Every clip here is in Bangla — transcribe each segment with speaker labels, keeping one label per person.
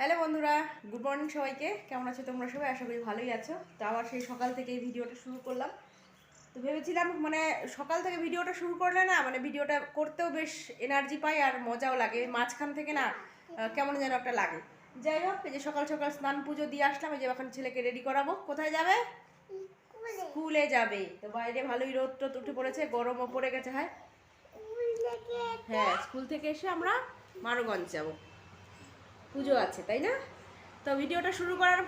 Speaker 1: হ্যালো বন্ধুরা, গুড মর্নিং সবাইকে। কেমন আছো তোমরা সবাই? আশা করি ভালোই আছো। তো আবার সেই সকাল থেকে এই ভিডিওটা শুরু করলাম। তো ভেবেছিলাম মানে সকাল থেকে ভিডিওটা শুরু করলে না মানে ভিডিওটা করতেও বেশ এনার্জি পাই আর মজাও লাগে। মাঝখান থেকে না কেমন যেন একটা লাগে। যাই হোক, এই যে সকাল সকাল স্নান পুজো দিয়ে আসলাম। এই যে এখন ছেলেকে রেডি করাবো। কোথায় যাবে? স্কুলে যাবে। তো বাইরে ভালোই রোদ টোদ উঠে পড়েছে, গরমও পড়ে গেছে হ্যাঁ। হ্যাঁ স্কুল থেকে এসে আমরা মারুগঞ্জ যাব। পুজো আছে, তাই না? তো ভিডিওটা শুরু করার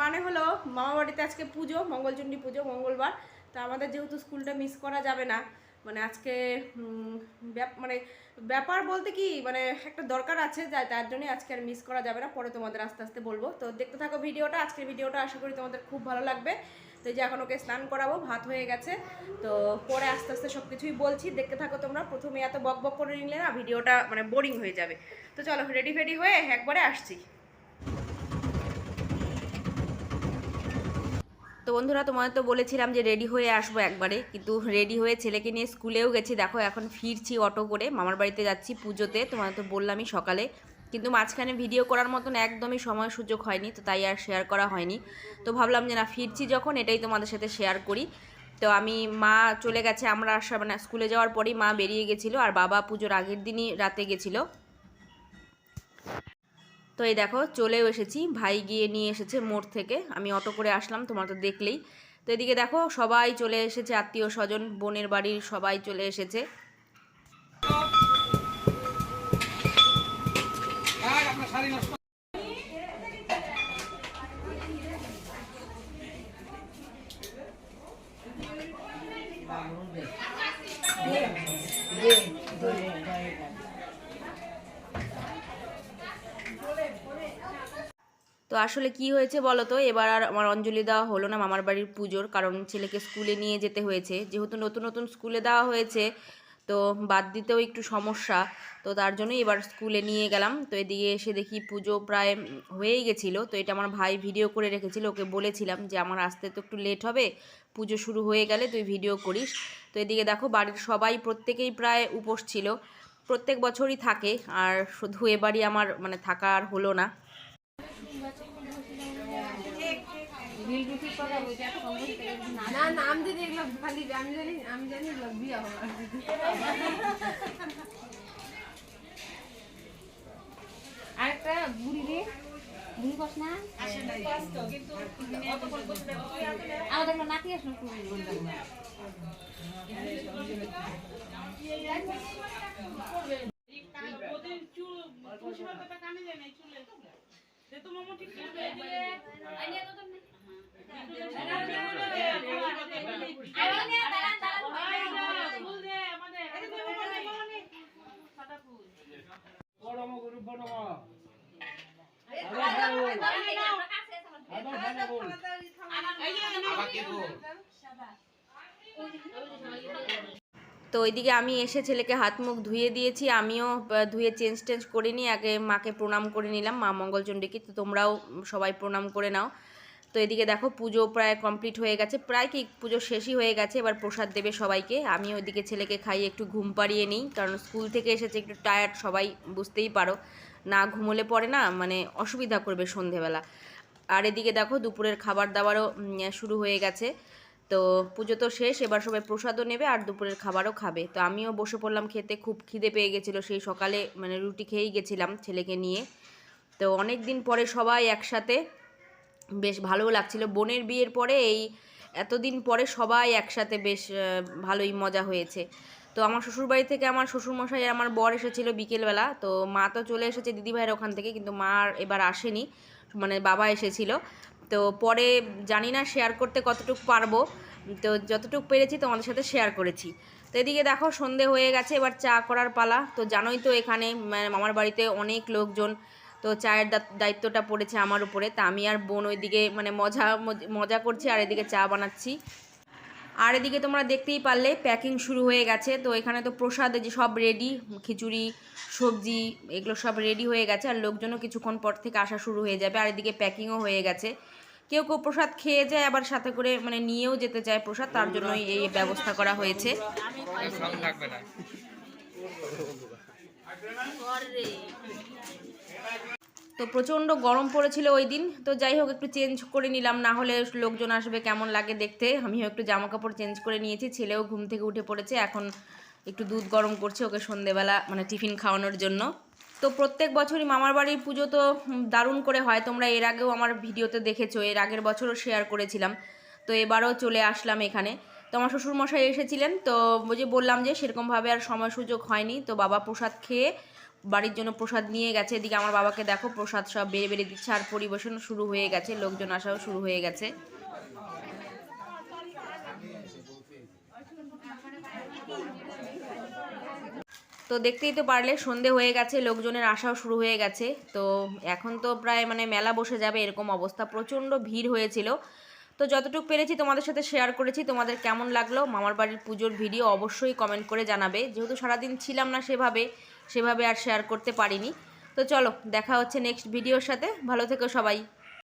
Speaker 1: মানে হলো মামা বাড়িতে আজকে পুজো, মঙ্গলচণ্ডী পুজো, মঙ্গলবার। তো আমাদের যেহেতু স্কুলটা মিস করা যাবে না মানে আজকে মানে ব্যাপার বলতে কি মানে একটা দরকার আছে যা, তার জন্যই আজকে আর মিস করা যাবে না, পরে তোমাদের আস্তে আস্তে বলব। তো দেখতে থাকো ভিডিওটা, আজকের ভিডিওটা আশা করি তোমাদের খুব ভালো লাগবে। তো যে এখন ওকে স্নান করাবো, ভাত হয়ে গেছে। তো পরে আস্তে আস্তে সব কিছুই বলছি, দেখতে থাকো তোমরা। প্রথমে এত বক বক করে নিলে না, ভিডিওটা মানে বোরিং হয়ে যাবে। তো চলো রেডি ফেডি হয়ে একবারে আসছি। তো বন্ধুরা, তোমাদের তো বলেছিলাম যে রেডি হয়ে আসব একবারে, কিন্তু রেডি হয়ে ছেলেকে নিয়ে স্কুলেও গেছি। দেখো, এখন ফিরছি অটো করে, মামার বাড়িতে যাচ্ছি পুজোতে, তোমাদের তো বললামই সকালে। কিন্তু মাঝখানে ভিডিও করার মতন একদমই সময় সুযোগ হয়নি, তো তাই আর শেয়ার করা হয়নি। তো ভাবলাম যে না, ফিরছি যখন, এটাই তোমাদের সাথে শেয়ার করি। তো আমি, মা চলে গেছে, আমরা আসা মানে স্কুলে যাওয়ার পরেই মা বেরিয়ে গেছিল, আর বাবা পুজোর আগের দিনই রাতে গেছিল। তো এই দেখো, চলেও এসেছি। ভাই গিয়ে নিয়ে এসেছে মোড় থেকে। আমি অটো করে আসলাম, তোমার তো দেখলেই। তো এদিকে দেখো, সবাই চলে এসেছে, আত্মীয় স্বজন, বোনের বাড়ির সবাই চলে এসেছে। তো আসলে কি হয়েছে বলো তো এবার আর আমার অঞ্জলি দেওয়া হলো না মামার বাড়ির পুজোর, কারণ ছেলেকে স্কুলে নিয়ে যেতে হয়েছে। যেহেতু নতুন নতুন স্কুলে দেওয়া হয়েছে, তো বাদ দিতেও একটু সমস্যা। তো তার জন্যই এবার স্কুলে নিয়ে গেলাম। তো এদিকে এসে দেখি পুজো প্রায় হয়েই গেছিল। তো এটা আমার ভাই ভিডিও করে রেখেছিল, ওকে বলেছিলাম যে আমার আসতে তো একটু লেট হবে, পুজো শুরু হয়ে গেলে তুই ভিডিও করিস। তো এদিকে দেখো বাড়ির সবাই প্রত্যেকেই প্রায় উপোস ছিল, প্রত্যেক বছরই থাকে। আর শুধু এবারই আমার মানে থাকা আর হলো না।
Speaker 2: না নাম দিদি এগুলো খালি আমি জানি আমি জানি এগুলো বিয়া হওয়ার আরেকটা বুড়ি রে। বুড়ি কস না আমাদের একটা নাতি আসলো
Speaker 1: তো ওইদিকে আমি এসে ছেলেকে হাত মুখ ধুয়ে দিয়েছি, আমিও ধুয়ে চেঞ্জ টেঞ্জ করে নিই, আগে মাকে প্রণাম করে নিলাম, মা মঙ্গলচণ্ডীকে তো তোমরাও সবাই প্রণাম করে নাও। তো এদিকে দেখো পুজো প্রায় কমপ্লিট হয়ে গেছে। প্রায় কি পুজো শেষই হয়ে গেছে, এবার প্রসাদ দেবে সবাইকে। আমি ওইদিকে ছেলেকে খাইয়ে একটু ঘুম পাড়িয়ে নিই, কারণ স্কুল থেকে এসেছে একটু টায়ার্ড সবাই বুঝতেই পারো। না ঘুমোলে পরে না মানে অসুবিধা করবে সন্ধেবেলা। আর এদিকে দেখো দুপুরের খাবার দাবারও শুরু হয়ে গেছে। তো পুজো তো শেষ, এবার সবাই প্রসাদও নেবে আর দুপুরের খাবারও খাবে। তো আমিও বসে পড়লাম খেতে, খুব খিদে পেয়ে গেছিল, সেই সকালে মানে রুটি খেয়েই গেছিলাম ছেলেকে নিয়ে। তো অনেক দিন পরে সবাই একসাথে বেশ ভালোও লাগছিল। বোনের বিয়ের পরে এই এতদিন পরে সবাই একসাথে বেশ ভালোই মজা হয়েছে। তো আমার শ্বশুরবাড়ি থেকে আমার শ্বশুরমশাই আমার বর এসেছিল বিকেলবেলা। তো মা তো চলে এসেছে দিদিভাইয়ের ওখান থেকে, কিন্তু মা এবার আসেনি। মানে বাবা এসেছিল। তো পরে জানি না শেয়ার করতে কতটুকু পারব। তো যতটুকু পেরেছি তোমাদের সাথে শেয়ার করেছি। তো এদিকে দেখো, সন্ধে হয়ে গেছে, এবার চা করার পালা। তো জানোই তো এখানে মানে মামার বাড়িতে অনেক লোকজন। তো চায়ের দায়িত্বটা পড়েছে আমার উপরে। তা আমি আর বোন ওইদিকে মানে মজ- মজা করছি আর এদিকে চা বানাচ্ছি। আর এদিকে তোমরা দেখতেই পারলে প্যাকিং শুরু হয়ে গেছে। তো এখানে তো প্রসাদ যে সব রেডি খিচুড়ি, সবজি এগুলো সব রেডি হয়ে গেছে আর লোকজনও কিছুক্ষণ পর থেকে আসা শুরু হয়ে যাবে। আর এদিকে প্যাকিংও হয়ে গেছে। কেউ কেউ প্রসাদ খেয়ে যায়, আবার সাথে করে মানে নিয়েও যেতে চায় প্রসাদ। তার জন্যই এই ব্যবস্থা করা হয়েছে। তো প্রচণ্ড গরম পড়েছিল ওই দিন। তো যাই হোক, একটু চেঞ্জ করে নিলাম, না হলে লোকজন আসবে কেমন লাগে দেখতে। আমিও একটু জামা কাপড় চেঞ্জ করে নিয়েছি, ছেলেও ঘুম থেকে উঠে পড়েছে। এখন একটু দুধ গরম করছে ওকে সন্ধেবেলা মানে টিফিন খাওয়ানোর জন্য। তো প্রত্যেক বছরই মামার বাড়ির পুজো তো দারুণ করে হয়। তোমরা এর আগেও আমার ভিডিওতে দেখেছ, এর আগের বছরও শেয়ার করেছিলাম। তো এবারও চলে আসলাম এখানে। তো আমার শ্বশুরমশাই এসেছিলেন, তো যে বললাম যে সেরকমভাবে আর সময় সুযোগ হয়নি। তো বাবা প্রসাদ খেয়ে বাড়ির জন্য প্রসাদ নিয়ে গেছে। এদিকে আমার বাবাকে দেখো, প্রসাদ সব বেড়ে বেড়ে দিচ্ছে আর পরিবেশন শুরু হয়ে গেছে, লোকজন আসাও শুরু হয়ে গেছে। তো দেখতেই তো পারলে সন্ধে হয়ে গেছে, লোকজনের আসাও শুরু হয়ে গেছে। তো এখন তো প্রায় মানে মেলা বসে যাবে এরকম অবস্থা, প্রচণ্ড ভিড় হয়েছিল। তো যতটুকু পেরেছি তোমাদের সাথে শেয়ার করেছি, তোমাদের কেমন লাগল মামার বাড়ির পুজোর ভিডিও অবশ্যই কমেন্ট করে জানাবে। যেহেতু সারাদিন ছিলাম না সেভাবে সেভাবে আর শেয়ার করতে পারিনি। তো চলো, দেখা হচ্ছে নেক্সট ভিডিওর সাথে। ভালো থেকো সবাই।